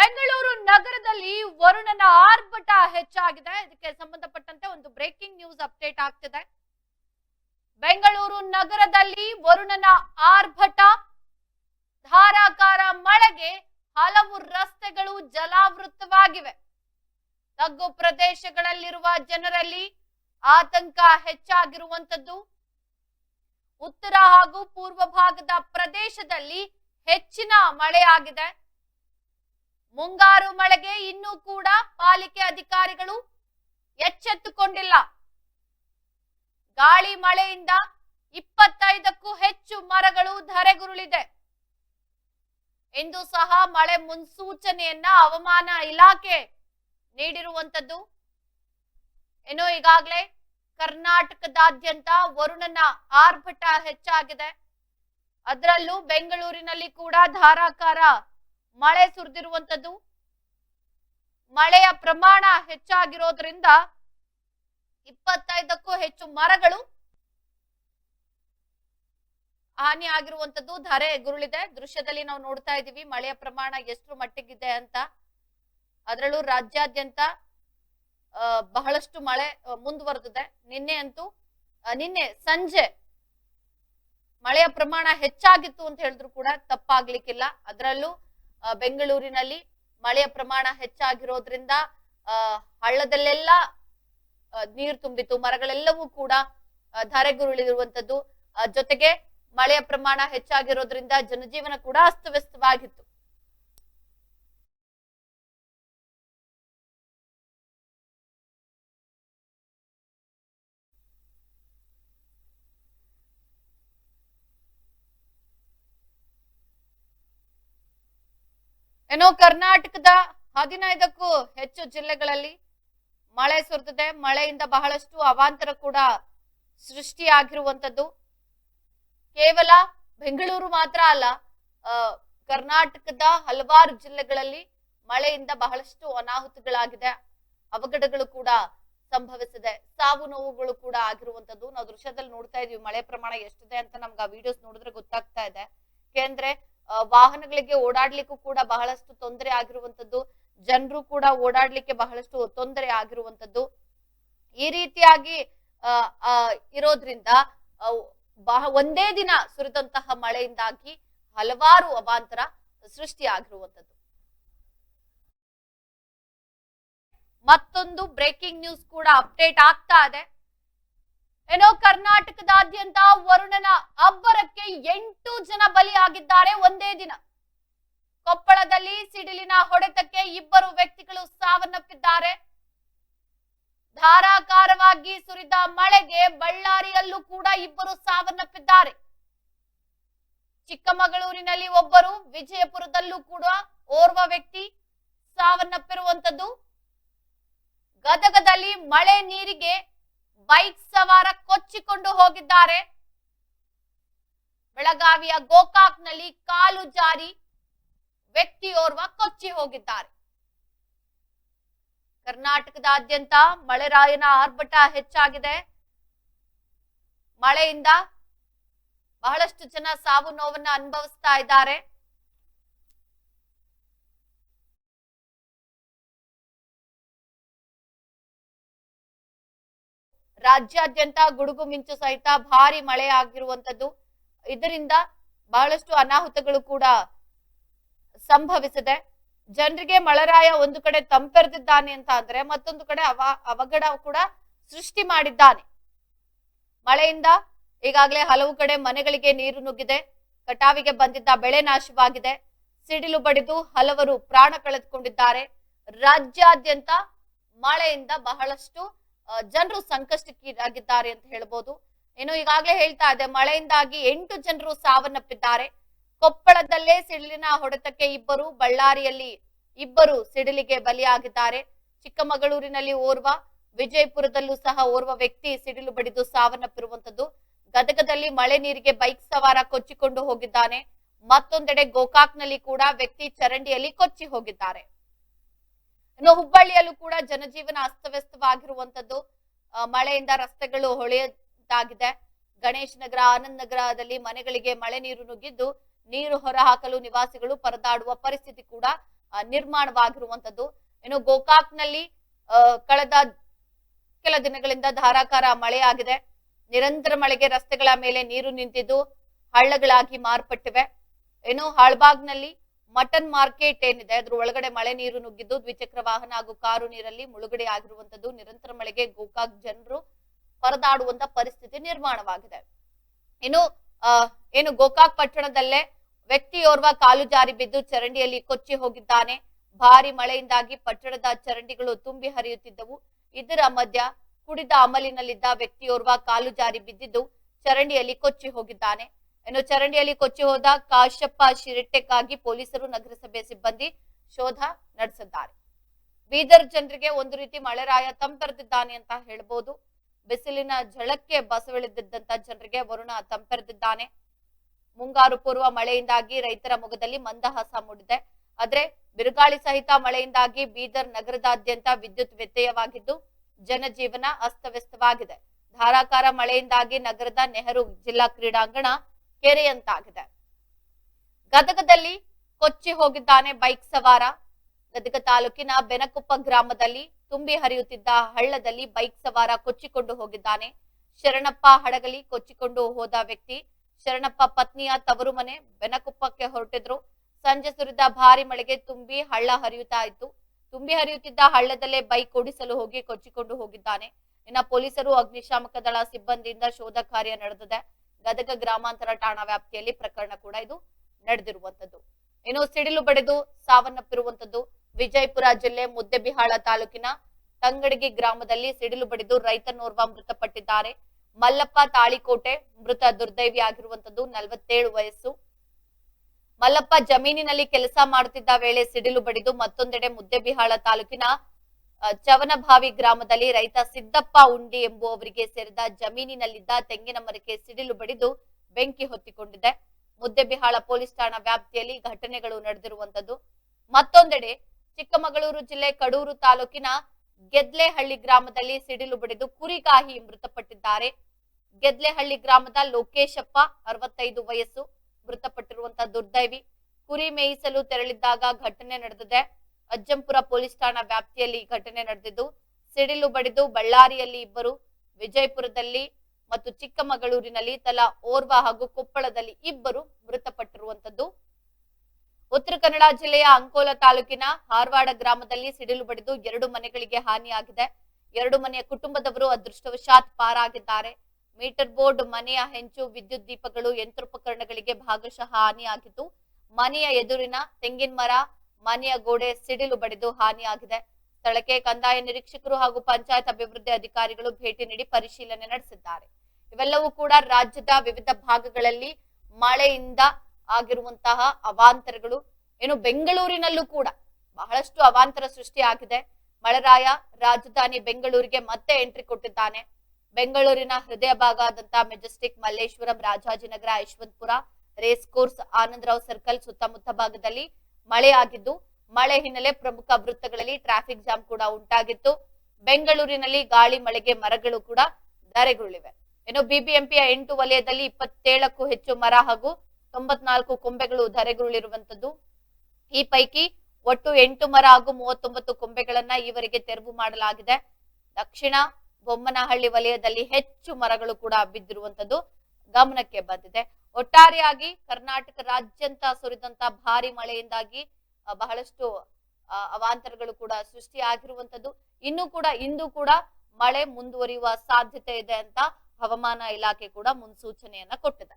ಬೆಂಗಳೂರು ನಗರದಲ್ಲಿ ವರುಣನ ಆರ್ಭಟ ಹೆಚ್ಚಾಗಿದೆ. ಇದಕ್ಕೆ ಸಂಬಂಧಪಟ್ಟಂತೆ ಒಂದು ಬ್ರೇಕಿಂಗ್ ನ್ಯೂಸ್ ಅಪ್ಡೇಟ್ ಆಗ್ತಿದೆ. ಬೆಂಗಳೂರು ನಗರದಲ್ಲಿ ವರುಣನ ಆರ್ಭಟ, ಧಾರಾಕಾರ ಮಳೆಗೆ ಹಲವು ರಸ್ತೆಗಳು ಜಲಾವೃತವಾಗಿವೆ. ತಗ್ಗು ಪ್ರದೇಶಗಳಲ್ಲಿರುವ ಜನರಲ್ಲಿ ಆತಂಕ ಹೆಚ್ಚಾಗಿರುವಂತದ್ದು ಉತ್ತರ ಹಾಗೂ ಪೂರ್ವ ಭಾಗದ ಪ್ರದೇಶದಲ್ಲಿ ಹೆಚ್ಚಿನ ಮಳೆಯಾಗಿದೆ. ಮುಂಗಾರು ಮಳೆಗೆ ಇನ್ನೂ ಕೂಡ ಪಾಲಿಕೆ ಅಧಿಕಾರಿಗಳು ಎಚ್ಚೆತ್ತುಕೊಂಡಿಲ್ಲ. ಗಾಳಿ ಮಳೆಯಿಂದ ಇಪ್ಪತ್ತೈದಕ್ಕೂ ಹೆಚ್ಚು ಮರಗಳು ಧರೆಗುರುಳಿದೆ. ಎಂದು ಸಹ ಮಳೆ ಮುನ್ಸೂಚನೆಯನ್ನ ಹವಾಮಾನ ಇಲಾಖೆ ನೀಡಿರುವಂತದ್ದು. ಏನೋ ಈಗಾಗಲೇ ಕರ್ನಾಟಕದಾದ್ಯಂತ ವರುಣನ ಆರ್ಭಟ ಹೆಚ್ಚಾಗಿದೆ. ಅದರಲ್ಲೂ ಬೆಂಗಳೂರಿನಲ್ಲಿ ಕೂಡ ಧಾರಾಕಾರ ಮಳೆ ಸುರಿದಿರುವಂತದ್ದು ಮಳೆಯ ಪ್ರಮಾಣ ಹೆಚ್ಚಾಗಿರೋದ್ರಿಂದ ಇಪ್ಪತ್ತೈದಕ್ಕೂ ಹೆಚ್ಚು ಮರಗಳು ಹಾನಿ ಆಗಿರುವಂತದ್ದು ಧರೆ ಗುರುಳಿದೆ ದೃಶ್ಯದಲ್ಲಿ ನಾವು ನೋಡ್ತಾ ಇದ್ದೀವಿ ಮಳೆಯ ಪ್ರಮಾಣ ಎಷ್ಟು ಮಟ್ಟಿಗಿದೆ ಅಂತ. ಅದರಲ್ಲೂ ರಾಜ್ಯಾದ್ಯಂತ ಬಹಳಷ್ಟು ಮಳೆ ಮುಂದುವರೆದಿದೆ. ನಿನ್ನೆ ಅಂತೂ ನಿನ್ನೆ ಸಂಜೆ ಮಳೆಯ ಪ್ರಮಾಣ ಹೆಚ್ಚಾಗಿತ್ತು ಅಂತ ಹೇಳಿದ್ರು ಕೂಡ ತಪ್ಪಾಗ್ಲಿಕ್ಕಿಲ್ಲ. ಅದರಲ್ಲೂ ಬೆಂಗಳೂರಿನಲ್ಲಿ ಮಳೆಯ ಪ್ರಮಾಣ ಹೆಚ್ಚಾಗಿರೋದ್ರಿಂದ ಹಳ್ಳದಲ್ಲೆಲ್ಲ ನೀರು ತುಂಬಿತು ಮರಗಳೆಲ್ಲವೂ ಕೂಡ ಧರೆಗುರುಳಿರುವಂತದ್ದು ಜೊತೆಗೆ ಮಳೆಯ ಪ್ರಮಾಣ ಹೆಚ್ಚಾಗಿರೋದ್ರಿಂದ ಜನಜೀವನ ಕೂಡ ಅಸ್ತವ್ಯಸ್ತವಾಗಿತ್ತು. ಏನೋ ಕರ್ನಾಟಕದ ಹದಿನೈದಕ್ಕೂ ಹೆಚ್ಚು ಜಿಲ್ಲೆಗಳಲ್ಲಿ ಮಳೆ ಸುರಿದಿದೆ. ಮಳೆಯಿಂದ ಬಹಳಷ್ಟು ಅವಾಂತರ ಕೂಡ ಸೃಷ್ಟಿಯಾಗಿರುವಂತದ್ದು ಕೇವಲ ಬೆಂಗಳೂರು ಮಾತ್ರ ಅಲ್ಲ ಕರ್ನಾಟಕದ ಹಲವಾರು ಜಿಲ್ಲೆಗಳಲ್ಲಿ ಮಳೆಯಿಂದ ಬಹಳಷ್ಟು ಅನಾಹುತಗಳಾಗಿದೆ. ಅವಘಡಗಳು ಕೂಡ ಸಂಭವಿಸಿದೆ. ಸಾವು ನೋವುಗಳು ಕೂಡ ಆಗಿರುವಂತದ್ದು ನಾವು ದೃಶ್ಯದಲ್ಲಿ ನೋಡ್ತಾ ಇದೀವಿ ಮಳೆ ಪ್ರಮಾಣ ಎಷ್ಟಿದೆ ಅಂತ ನಮ್ಗೆ ಆ ವಿಡಿಯೋಸ್ ನೋಡಿದ್ರೆ ಗೊತ್ತಾಗ್ತಾ ಇದೆ. ಯಾಕೆಂದ್ರೆ ಆ, ವಾಹನಗಳಿಗೆ ಓಡಾಡ್ಲಿಕ್ಕೂ ಕೂಡ ಬಹಳಷ್ಟು ತೊಂದರೆ ಆಗಿರುವಂತದ್ದು ಜನರು ಕೂಡ ಓಡಾಡ್ಲಿಕ್ಕೆ ಬಹಳಷ್ಟು ತೊಂದರೆ ಆಗಿರುವಂತದ್ದು ಈ ರೀತಿಯಾಗಿ ಇರೋದ್ರಿಂದ ಬಹ, ಒಂದೇ ದಿನ ಸುರಿದಂತಹ ಮಳೆಯಿಂದಾಗಿ ಹಲವಾರು ಅವಾಂತರ ಸೃಷ್ಟಿಯಾಗಿರುವಂತದ್ದು ಮತ್ತೊಂದು ಬ್ರೇಕಿಂಗ್ ನ್ಯೂಸ್ ಕೂಡ ಅಪ್ಡೇಟ್ ಆಗ್ತಾ ಇದೆ. ಏನೋ ಕರ್ನಾಟಕದಾದ್ಯಂತ ವರುಣನ ಅಬ್ಬರಕ್ಕೆ ಎಂಟು ಜನ ಬಲಿಯಾಗಿದ್ದಾರೆ ಒಂದೇ ದಿನ. ಕೊಪ್ಪಳದಲ್ಲಿ ಸಿಡಿಲಿನ ಹೊಡೆತಕ್ಕೆ ಇಬ್ಬರು ವ್ಯಕ್ತಿಗಳು ಸಾವನ್ನಪ್ಪಿದ್ದಾರೆ. ಧಾರಾಕಾರವಾಗಿ ಸುರಿದ ಮಳೆಗೆ ಬಳ್ಳಾರಿಯಲ್ಲೂ ಕೂಡ ಇಬ್ಬರು ಸಾವನ್ನಪ್ಪಿದ್ದಾರೆ. ಚಿಕ್ಕಮಗಳೂರಿನಲ್ಲಿ ಒಬ್ಬರು, ವಿಜಯಪುರದಲ್ಲೂ ಕೂಡ ಓರ್ವ ವ್ಯಕ್ತಿ ಸಾವನ್ನಪ್ಪಿರುವಂತದ್ದು ಗದಗದಲ್ಲಿ ಮಳೆ ನೀರಿಗೆ ಬೈಕ್ ಸವಾರ ಕೊಚ್ಚಿಕೊಂಡು ಹೋಗಿದ್ದಾರೆ. ಬೆಳಗಾವಿಯ ಗೋಕಾಕ್ನಲ್ಲಿ ಕಾಲು ಜಾರಿ ವ್ಯಕ್ತಿಯೋರ್ವ ಕೊಚ್ಚಿ ಹೋಗಿದ್ದಾರೆ. ಕರ್ನಾಟಕದಾದ್ಯಂತ ಮಳೆರಾಯನ ಆರ್ಭಟ ಹೆಚ್ಚಾಗಿದೆ. ಮಳೆಯಿಂದ ಬಹಳಷ್ಟು ಜನ ಸಾವು ನೋವನ್ನ ಅನುಭವಿಸ್ತಾ ಇದ್ದಾರೆ. ರಾಜ್ಯಾದ್ಯಂತ ಗುಡುಗು ಮಿಂಚು ಸಹಿತ ಭಾರಿ ಮಳೆ ಆಗಿರುವಂತದ್ದು. ಇದರಿಂದ ಬಹಳಷ್ಟು ಅನಾಹುತಗಳು ಕೂಡ ಸಂಭವಿಸಿದೆ. ಜನರಿಗೆ ಮಳರಾಯ ಒಂದು ಕಡೆ ತಂಪೆರೆದಿದ್ದಾನೆ ಅಂತ ಅಂದ್ರೆ ಮತ್ತೊಂದು ಕಡೆ ಅವ ಅವಘಡ ಕೂಡ ಸೃಷ್ಟಿ ಮಾಡಿದ್ದಾನೆ. ಮಳೆಯಿಂದ ಈಗಾಗಲೇ ಹಲವು ಕಡೆ ಮನೆಗಳಿಗೆ ನೀರು ನುಗ್ಗಿದೆ. ಕಟಾವಿಗೆ ಬಂದಿದ್ದ ಬೆಳೆ ನಾಶವಾಗಿದೆ. ಸಿಡಿಲು ಬಡಿದು ಹಲವರು ಪ್ರಾಣ ಕಳೆದುಕೊಂಡಿದ್ದಾರೆ. ರಾಜ್ಯಾದ್ಯಂತ ಮಳೆಯಿಂದ ಬಹಳಷ್ಟು ಜನರು ಸಂಕಷ್ಟಕ್ಕೀಡಾಗಿದ್ದಾರೆ ಅಂತ ಹೇಳ್ಬೋದು. ಇನ್ನು ಈಗಾಗಲೇ ಹೇಳ್ತಾ ಇದೆ, ಮಳೆಯಿಂದಾಗಿ ಎಂಟು ಜನರು ಸಾವನ್ನಪ್ಪಿದ್ದಾರೆ. ಕೊಪ್ಪಳದಲ್ಲೇ ಸಿಡಿಲಿನ ಹೊಡೆತಕ್ಕೆ ಇಬ್ಬರು, ಬಳ್ಳಾರಿಯಲ್ಲಿ ಇಬ್ಬರು ಸಿಡಿಲಿಗೆ ಬಲಿಯಾಗಿದ್ದಾರೆ. ಚಿಕ್ಕಮಗಳೂರಿನಲ್ಲಿ ಓರ್ವ, ವಿಜಯಪುರದಲ್ಲೂ ಸಹ ಓರ್ವ ವ್ಯಕ್ತಿ ಸಿಡಿಲು ಬಡಿದು ಸಾವನ್ನಪ್ಪಿರುವಂತದ್ದು ಗದಗದಲ್ಲಿ ಮಳೆ ನೀರಿಗೆ ಬೈಕ್ ಸವಾರ ಕೊಚ್ಚಿಕೊಂಡು ಹೋಗಿದ್ದಾನೆ. ಮತ್ತೊಂದೆಡೆ ಗೋಕಾಕ್ನಲ್ಲಿ ಕೂಡ ವ್ಯಕ್ತಿ ಚರಂಡಿಯಲ್ಲಿ ಕೊಚ್ಚಿ ಹೋಗಿದ್ದಾರೆ. ಇನ್ನು ಹುಬ್ಬಳ್ಳಿಯಲ್ಲೂ ಕೂಡ ಜನಜೀವನ ಅಸ್ತವ್ಯಸ್ತವಾಗಿರುವಂತದ್ದು ಮಳೆಯಿಂದ ರಸ್ತೆಗಳು ಹೊಳೆಯದಾಗಿದೆ. ಗಣೇಶ್ ನಗರ, ಆನಂದ್ ನಗರದಲ್ಲಿ ಮನೆಗಳಿಗೆ ಮಳೆ ನೀರು ನುಗ್ಗಿದ್ದು, ನೀರು ಹೊರಹಾಕಲು ನಿವಾಸಿಗಳು ಪರದಾಡುವ ಪರಿಸ್ಥಿತಿ ಕೂಡ ನಿರ್ಮಾಣವಾಗಿರುವಂತದ್ದು. ಇನ್ನು ಗೋಕಾಕ್ನಲ್ಲಿ ನಲ್ಲಿ ಕಳೆದ ಕೆಲ ದಿನಗಳಿಂದ ಧಾರಾಕಾರ ಮಳೆಯಾಗಿದೆ. ನಿರಂತರ ಮಳೆಗೆ ರಸ್ತೆಗಳ ಮೇಲೆ ನೀರು ನಿಂತಿದ್ದು ಹಳ್ಳಗಳಾಗಿ ಮಾರ್ಪಟ್ಟಿವೆ. ಇನ್ನು ಹಾಳ್ಬಾಗ್ನಲ್ಲಿ ಮಟನ್ ಮಾರ್ಕೆಟ್ ಏನಿದೆ, ಅದ್ರ ಒಳಗಡೆ ಮಳೆ ನೀರು ನುಗ್ಗಿದ್ದು, ದ್ವಿಚಕ್ರ ವಾಹನ ಹಾಗೂ ಕಾರು ನೀರಲ್ಲಿ ಮುಳುಗಡೆ ಆಗಿರುವಂತದ್ದು ನಿರಂತರ ಮಳೆಗೆ ಗೋಕಾಕ್ ಜನರು ಪರದಾಡುವಂತ ಪರಿಸ್ಥಿತಿ ನಿರ್ಮಾಣವಾಗಿದೆ. ಇನ್ನು ಏನು ಗೋಕಾಕ್ ಪಟ್ಟಣದಲ್ಲೇ ವ್ಯಕ್ತಿಯೋರ್ವ ಕಾಲು ಜಾರಿ ಬಿದ್ದು ಚರಂಡಿಯಲ್ಲಿ ಕೊಚ್ಚಿ ಹೋಗಿದ್ದಾನೆ. ಭಾರಿ ಮಳೆಯಿಂದಾಗಿ ಪಟ್ಟಣದ ಚರಂಡಿಗಳು ತುಂಬಿ ಹರಿಯುತ್ತಿದ್ದವು. ಇದರ ಮಧ್ಯ ಕುಡಿದ ಅಮಲಿನಲ್ಲಿದ್ದ ವ್ಯಕ್ತಿಯೋರ್ವ ಕಾಲು ಜಾರಿ ಬಿದ್ದಿದ್ದು, ಚರಂಡಿಯಲ್ಲಿ ಕೊಚ್ಚಿ ಹೋಗಿದ್ದಾನೆ. ಇನ್ನು ಚರಂಡಿಯಲ್ಲಿ ಕೊಚ್ಚಿ ಹೋದ ಕಾಶಪ್ಪ ಶಿರಟ್ಟೆಗಾಗಿ ಪೊಲೀಸರು ನಗರಸಭೆ ಸಿಬ್ಬಂದಿ ಶೋಧ ನಡೆಸಿದ್ದಾರೆ. ಬೀದರ್ ಜನರಿಗೆ ಒಂದು ರೀತಿ ಮಳೆರಾಯ ತಂಪೆರೆದಿದ್ದಾನೆ ಅಂತ ಹೇಳ್ಬೋದು. ಬಿಸಿಲಿನ ಝಳಕ್ಕೆ ಬಸವಿಳಿದಿದ್ದಂತ ಜನರಿಗೆ ವರುಣ ತಂಪೆರೆದಿದ್ದಾನೆ ಮುಂಗಾರು ಪೂರ್ವ ಮಳೆಯಿಂದಾಗಿ ರೈತರ ಮುಖದಲ್ಲಿ ಮಂದಹಾಸ ಮೂಡಿದೆ. ಆದ್ರೆ ಬಿರುಗಾಳಿ ಸಹಿತ ಮಳೆಯಿಂದಾಗಿ ಬೀದರ್ ನಗರದಾದ್ಯಂತ ವಿದ್ಯುತ್ ವ್ಯತ್ಯಯವಾಗಿದ್ದು ಜನಜೀವನ ಅಸ್ತವ್ಯಸ್ತವಾಗಿದೆ. ಧಾರಾಕಾರ ಮಳೆಯಿಂದಾಗಿ ನಗರದ ನೆಹರು ಜಿಲ್ಲಾ ಕ್ರೀಡಾಂಗಣ ಕೆರೆಯಂತಾಗಿದೆ ಗದಗದಲ್ಲಿ ಕೊಚ್ಚಿ ಹೋಗಿದ್ದಾನೆ ಬೈಕ್ ಸವಾರ. ಗದಗ ತಾಲೂಕಿನ ಬೆನಕೊಪ್ಪ ಗ್ರಾಮದಲ್ಲಿ ತುಂಬಿ ಹರಿಯುತ್ತಿದ್ದ ಹಳ್ಳದಲ್ಲಿ ಬೈಕ್ ಸವಾರ ಕೊಚ್ಚಿಕೊಂಡು ಹೋಗಿದ್ದಾನೆ. ಶರಣಪ್ಪ ಹಡಗಲಿ ಕೊಚ್ಚಿಕೊಂಡು ಹೋದ ವ್ಯಕ್ತಿ ಶರಣಪ್ಪ ಪತ್ನಿಯ ತವರು ಮನೆ ಬೆನಕೊಪ್ಪಕ್ಕೆ ಹೊರಟಿದ್ರು. ಸಂಜೆ ಸುರಿದ ಭಾರಿ ಮಳೆಗೆ ತುಂಬಿ ಹಳ್ಳ ಹರಿಯುತ್ತಾ ಇತ್ತು. ತುಂಬಿ ಹರಿಯುತ್ತಿದ್ದ ಹಳ್ಳದಲ್ಲೇ ಬೈಕ್ ಓಡಿಸಲು ಹೋಗಿ ಕೊಚ್ಚಿಕೊಂಡು ಹೋಗಿದ್ದಾನೆ. ಇನ್ನ ಪೊಲೀಸರು ಅಗ್ನಿಶಾಮಕ ದಳ ಸಿಬ್ಬಂದಿಯಿಂದ ಶೋಧ ಕಾರ್ಯ ನಡೆದಿದೆ. ಗದಗ ಗ್ರಾಮಾಂತರ ಠಾಣಾ ವ್ಯಾಪ್ತಿಯಲ್ಲಿ ಪ್ರಕರಣ ಕೂಡ ಇದು ನಡೆದಿರುವಂತದ್ದು ಇನ್ನು ಸಿಡಿಲು ಬಡಿದು ಸಾವನ್ನಪ್ಪಿರುವಂತದ್ದು ವಿಜಯಪುರ ಜಿಲ್ಲೆ ಮುದ್ದೆಬಿಹಾಳ ತಾಲೂಕಿನ ತಂಗಡಗಿ ಗ್ರಾಮದಲ್ಲಿ ಸಿಡಿಲು ಬಡಿದು ರೈತನೋರ್ವ ಮೃತಪಟ್ಟಿದ್ದಾರೆ. ಮಲ್ಲಪ್ಪ ತಾಳಿಕೋಟೆ ಮೃತ ದುರ್ದೈವಿ ಆಗಿರುವಂತದ್ದು ನಲವತ್ತೇಳು ವಯಸ್ಸು. ಮಲ್ಲಪ್ಪ ಜಮೀನಿನಲ್ಲಿ ಕೆಲಸ ಮಾಡುತ್ತಿದ್ದ ವೇಳೆ ಸಿಡಿಲು ಬಡಿದು ಮತ್ತೊಂದೆಡೆ ಮುದ್ದೆಬಿಹಾಳ ತಾಲೂಕಿನ ಚವನಭಾವಿ ಗ್ರಾಮದಲ್ಲಿ ರೈತ ಸಿದ್ದಪ್ಪ ಉಂಡಿ ಎಂಬುವವರಿಗೆ ಸೇರಿದ ಜಮೀನಿನಲ್ಲಿದ್ದ ತೆಂಗಿನ ಮರಕ್ಕೆ ಸಿಡಿಲು ಬಡಿದು ಬೆಂಕಿ ಹೊತ್ತಿಕೊಂಡಿದೆ. ಮುದ್ದೆಬಿಹಾಳ ಪೊಲೀಸ್ ಠಾಣಾ ವ್ಯಾಪ್ತಿಯಲ್ಲಿ ಘಟನೆಗಳು ನಡೆದಿರುವಂತದ್ದು ಮತ್ತೊಂದೆಡೆ ಚಿಕ್ಕಮಗಳೂರು ಜಿಲ್ಲೆ ಕಡೂರು ತಾಲೂಕಿನ ಗೆದ್ಲೆಹಳ್ಳಿ ಗ್ರಾಮದಲ್ಲಿ ಸಿಡಿಲು ಬಡಿದು ಕುರಿಗಾಹಿ ಮೃತಪಟ್ಟಿದ್ದಾರೆ. ಗೆದ್ಲೆಹಳ್ಳಿ ಗ್ರಾಮದ ಲೋಕೇಶಪ್ಪ ಅರವತ್ತೈದು ವಯಸ್ಸು ಮೃತಪಟ್ಟಿರುವಂತಹ ದುರ್ದೈವಿ. ಕುರಿ ಮೇಯಿಸಲು ತೆರಳಿದ್ದಾಗ ಘಟನೆ ನಡೆದಿದೆ. ಅಜ್ಜಂಪುರ ಪೊಲೀಸ್ ಠಾಣಾ ವ್ಯಾಪ್ತಿಯಲ್ಲಿ ಘಟನೆ ನಡೆದಿದ್ದು, ಸಿಡಿಲು ಬಡಿದು ಬಳ್ಳಾರಿಯಲ್ಲಿ ಇಬ್ಬರು, ವಿಜಯಪುರದಲ್ಲಿ ಮತ್ತು ಚಿಕ್ಕಮಗಳೂರಿನಲ್ಲಿ ತಲಾ ಓರ್ವ ಹಾಗೂ ಕೊಪ್ಪಳದಲ್ಲಿ ಇಬ್ಬರು ಮೃತಪಟ್ಟಿರುವಂತದ್ದು ಉತ್ತರ ಕನ್ನಡ ಜಿಲ್ಲೆಯ ಅಂಕೋಲ ತಾಲೂಕಿನ ಹಾರವಾಡ ಗ್ರಾಮದಲ್ಲಿ ಸಿಡಿಲು ಬಡಿದು ಎರಡು ಮನೆಗಳಿಗೆ ಹಾನಿಯಾಗಿದೆ. ಎರಡು ಮನೆಯ ಕುಟುಂಬದವರು ಅದೃಷ್ಟವಶಾತ್ ಪಾರಾಗಿದ್ದಾರೆ. ಮೀಟರ್ ಬೋರ್ಡ್, ಮನೆಯ ಹೆಂಚು, ವಿದ್ಯುತ್ ದೀಪಗಳು, ಯಂತ್ರೋಪಕರಣಗಳಿಗೆ ಭಾಗಶಃ ಹಾನಿಯಾಗಿದ್ದು, ಮನೆಯ ಎದುರಿನ ತೆಂಗಿನ ಮರ ಮನೆಯ ಗೋಡೆ ಸಿಡಿಲು ಬಡಿದು ಹಾನಿಯಾಗಿದೆ. ಸ್ಥಳಕ್ಕೆ ಕಂದಾಯ ನಿರೀಕ್ಷಕರು ಹಾಗೂ ಪಂಚಾಯತ್ ಅಭಿವೃದ್ಧಿ ಅಧಿಕಾರಿಗಳು ಭೇಟಿ ನೀಡಿ ಪರಿಶೀಲನೆ ನಡೆಸಿದ್ದಾರೆ. ಇವೆಲ್ಲವೂ ಕೂಡ ರಾಜ್ಯದ ವಿವಿಧ ಭಾಗಗಳಲ್ಲಿ ಮಳೆಯಿಂದ ಆಗಿರುವಂತಹ ಅವಾಂತರಗಳು ಏನು ಬೆಂಗಳೂರಿನಲ್ಲೂ ಕೂಡ ಬಹಳಷ್ಟು ಅವಾಂತರ ಸೃಷ್ಟಿಯಾಗಿದೆ ಮಳೆರಾಯ ರಾಜಧಾನಿ ಬೆಂಗಳೂರಿಗೆ ಮತ್ತೆ ಎಂಟ್ರಿ ಕೊಟ್ಟಿದ್ದಾನೆ. ಬೆಂಗಳೂರಿನ ಹೃದಯ ಭಾಗ ಆದಂತಹ Majestic Malleshwaram, Rajajinagar, Yeshwanthpur, race course, Anandrao circle ಸುತ್ತಮುತ್ತ ಭಾಗದಲ್ಲಿ ಮಳೆಯಾಗಿದ್ದು ಮಳೆ ಹಿನ್ನೆಲೆ ಪ್ರಮುಖ ವೃತ್ತಗಳಲ್ಲಿ ಟ್ರಾಫಿಕ್ ಜಾಮ್ ಕೂಡ ಉಂಟಾಗಿತ್ತು. ಬೆಂಗಳೂರಿನಲ್ಲಿ ಗಾಳಿ, ಮಳೆಗೆ ಮರಗಳು ಕೂಡ ಧರೆಗುರುಳಿವೆ ಇನ್ನು ಬಿಬಿಎಂಪಿಯ ಎಂಟು ವಲಯದಲ್ಲಿ ಇಪ್ಪತ್ತೇಳಕ್ಕೂ ಹೆಚ್ಚು ಮರ ಹಾಗೂ ತೊಂಬತ್ನಾಲ್ಕು ಕೊಂಬೆಗಳು ಧರೆಗುರುಳಿರುವಂತದ್ದು ಈ ಪೈಕಿ ಒಟ್ಟು ಎಂಟು ಮರ ಹಾಗೂ ಮೂವತ್ತೊಂಬತ್ತು ಕೊಂಬೆಗಳನ್ನ ಈವರೆಗೆ ತೆರವು ಮಾಡಲಾಗಿದೆ. ದಕ್ಷಿಣ ಬೊಮ್ಮನಹಳ್ಳಿ ವಲಯದಲ್ಲಿ ಹೆಚ್ಚು ಮರಗಳು ಕೂಡ ಬಿದ್ದಿರುವಂತದ್ದು ಗಮನಕ್ಕೆ ಬಂದಿದೆ. ಒಟ್ಟಾರೆಯಾಗಿ ಕರ್ನಾಟಕ ರಾಜ್ಯಂತ ಸುರಿದಂತ ಭಾರಿ ಮಳೆಯಿಂದಾಗಿ ಬಹಳಷ್ಟು ಅವಾಂತರಗಳು ಕೂಡ ಸೃಷ್ಟಿಯಾಗಿರುವಂತದ್ದು. ಇನ್ನು ಕೂಡ, ಇಂದು ಕೂಡ ಮಳೆ ಮುಂದುವರಿಯುವ ಸಾಧ್ಯತೆ ಇದೆ ಅಂತ ಹವಾಮಾನ ಇಲಾಖೆ ಕೂಡ ಮುನ್ಸೂಚನೆಯನ್ನ ಕೊಟ್ಟಿದೆ.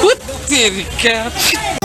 What the catch?